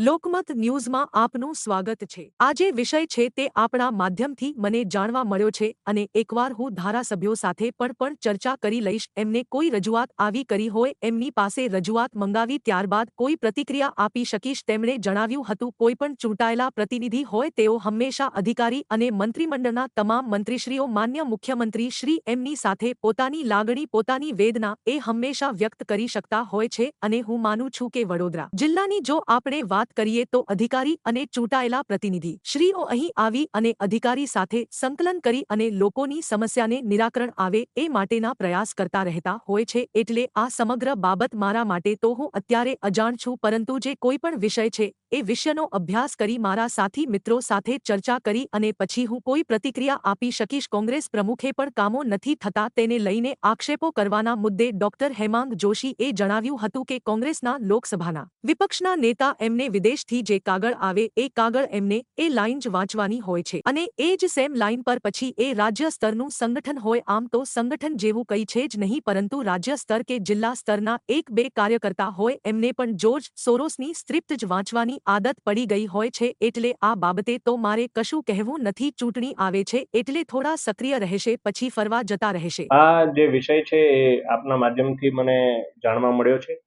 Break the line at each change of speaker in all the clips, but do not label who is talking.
લોકમત ન્યૂઝમાં આપનું સ્વાગત છે. આજે વિષય છે તે આપણા માધ્યમથી મને જાણવા મળ્યો છે અને એકવાર હું ધારાસભ્યો સાથે પણ પણ ચર્ચા કરી લઈશ. એમને કોઈ રજૂઆત આવી કરી હોય, એમની પાસે રજૂઆત મંગાવી ત્યારબાદ કોઈ પ્રતિક્રિયા આપી શકીશ. તેમણે જણાવ્યું હતું, કોઈ પણ ચૂંટાયેલા પ્રતિનિધિ હોય તેઓ હંમેશા અધિકારી અને મંત્રીમંડળના તમામ મંત્રીશ્રીઓ, માન્ય મુખ્યમંત્રી શ્રી એમની સાથે પોતાની લાગણી, પોતાની વેદના એ હંમેશા વ્યક્ત કરી શકતા હોય છે અને હું માનું છું કે વડોદરા જિલ્લાની જો આપણે વાત કરીએ તો અધિકારી અને ચૂંટાયેલા પ્રતિનિધિ. શ્રીઓ અહીં આવી અને અધિકારી સાથે સંકલન કરી અને લોકોની સમસ્યાને નિરાકરણ આવે એ માટેના પ્રયાસ કરતા રહેતા હોય છે એટલે આ સમગ્ર બાબત મારા માટે તો હું અત્યારે અજાણ છું પરંતુ જે કોઈ પણ વિષય છે એ વિષયનો અભ્યાસ કરી મારા સાથી મિત્રો સાથે ચર્ચા કરી અને પછી હું કોઈ પ્રતિક્રિયા આપી શકીશ. કોંગ્રેસ પ્રમુખે પણ કામો નથી થતા તેને લઈને આક્ષેપો કરવાના મુદ્દે ડોક્ટર હેમાંગ જોશીએ જણાવ્યું હતું કે કોંગ્રેસના લોકસભાના વિપક્ષના નેતા એમને વિદેશથી જે કાગળ આવે એ કાગળ એમને એ લાઇન જ વાંચવાની હોય છે અને એ જ સેમ લાઇન પર પછી એ રાજ્ય સ્તરનું સંગઠન હોય આમ તો સંગઠન જેવું કંઈ છે જ નહીં પરંતુ રાજ્ય સ્તર કે જિલ્લા સ્તરના એક બે કાર્યકર્તા હોય એમને પણ જોર્જ સોરોસની સ્ક્રિપ્ટ જ વાંચવાની આદત પડી ગઈ હોય છે એટલે આ બાબતે તો મારે કશું કહેવું નથી. ચૂંટણી આવે છે એટલે થોડા સક્રિય રહેશે, પછી ફરવા જતા રહેશે.
આ જે વિષય છે એ આપના માધ્યમથી મને જાણવા મળ્યો છે.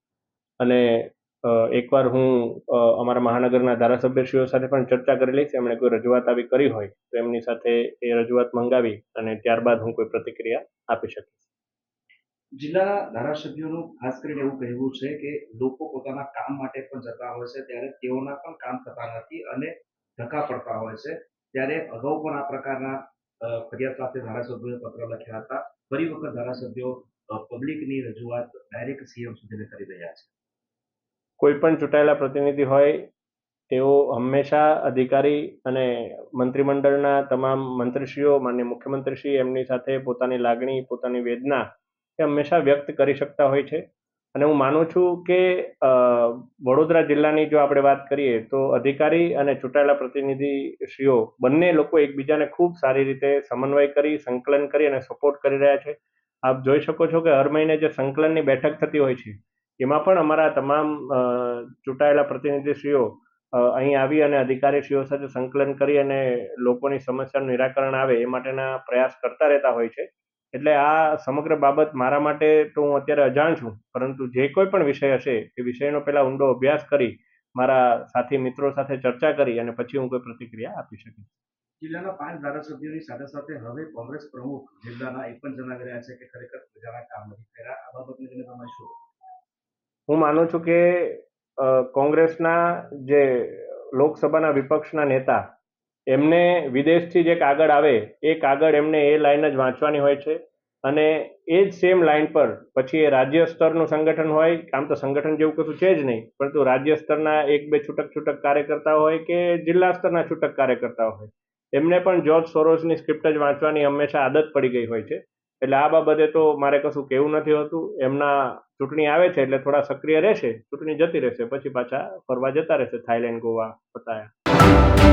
અને એકવાર હું અમારા મહાનગરના ધારાસભ્યશ્રીઓ સાથે પણ ચર્ચા કરી લઈશ. એમણે કોઈ રજૂઆત આવી કરી હોય તો એમની સાથે એ રજૂઆત મંગાવી અને ત્યારબાદ હું કોઈ પ્રતિક્રિયા આપી શકીશ.
જિલ્લાના ધારાસભ્યોનું ખાસ કરીને એવું કહેવું છે કે લોકો પોતાના કામ માટે પણ જતા હોય છે, ત્યારે તેઓના પણ કામ થતા નથી અને ધક્કા પડતા હોય છે. ત્યારે અગાઉ પણ આ પ્રકારના ફરિયાદ સાથે ધારાસભ્યોએ પત્ર લખ્યા હતા. ફરી વખત ધારાસભ્યો પબ્લિકની રજૂઆત ડાયરેક્ટ સીએમ સુધીને કરી રહ્યા છે.
કોઈ પણ ચૂંટાયેલા પ્રતિનિધિ હોય, તેઓ હંમેશા અધિકારી અને મંત્રીમંડળના તમામ મંત્રીશ્રીઓ, માન્ય મુખ્યમંત્રીશ્રી એમની સાથે પોતાની લાગણી, પોતાની વેદના એ હંમેશા વ્યક્ત કરી શકતા હોય છે. અને હું માનું છું કે વડોદરા જિલ્લાની જો આપણે વાત કરીએ, તો અધિકારી અને ચૂંટાયેલા પ્રતિનિધિશ્રીઓ બંને લોકો એકબીજાને ખૂબ સારી રીતે સમન્વય કરી, સંકલન કરી અને સપોર્ટ કરી રહ્યા છે. આપ જોઈ શકો છો કે હર મહિને જે સંકલનની બેઠક થતી હોય છે, એમાં પણ અમારા તમામ ચૂંટાયેલા પ્રતિનિધિશ્રીઓ અહીં આવી અને અધિકારીશ્રીઓ સાથે સંકલન કરી અને લોકોની સમસ્યાનું નિરાકરણ આવે એ માટેના પ્રયાસ કરતા રહેતા હોય છે. એટલે આ સમગ્ર બાબત મારા માટે તો હું અત્યારે અજાણ છું. પરંતુ જે કોઈ પણ વિષય હશે એ વિષયનો પહેલાં ઊંડો અભ્યાસ કરી મારા સાથી મિત્રો સાથે ચર્ચા કરી અને પછી હું કોઈ પ્રતિક્રિયા આપી શકીશ.
જિલ્લાના પાંચ ધારાસભ્યોની સાથે સાથે હવે કોંગ્રેસ પ્રમુખ જિલ્લાના એ પણ જણાવી રહ્યા છે કે ખરેખર પ્રજાના કામ નથી કર્યા. આ બાબતને લઈને તમે શું
હું માનું છું કે કોંગ્રેસના જે લોકસભાના વિપક્ષના નેતા એમને વિદેશથી જે કાગળ આવે, એ કાગળ એમને એ લાઈન જ વાંચવાની હોય છે. અને એ જ સેમ લાઈન પર પછી એ રાજ્ય સ્તરનું સંગઠન હોય, આમ તો સંગઠન જેવું કશું છે જ નહીં, પરંતુ રાજ્ય સ્તરના એક બે છૂટક છૂટક કાર્યકર્તા હોય કે જિલ્લા સ્તરના છૂટક કાર્યકર્તા હોય. એમને પણ જોર્જ સોરોસની સ્ક્રિપ્ટ જ વાંચવાની હંમેશા આદત પડી ગઈ હોય છે. એટલે આ બાબતે તો મારે કશું કહેવું નથી હોતું. એમના ચૂંટણી આવે છે એટલે થોડા સક્રિય રહેશે, ચૂંટણી જતી રહેશે, પછી પાછા ફરવા જતા રહેશે, થાઈલેન્ડ, ગોવા, પતાયા.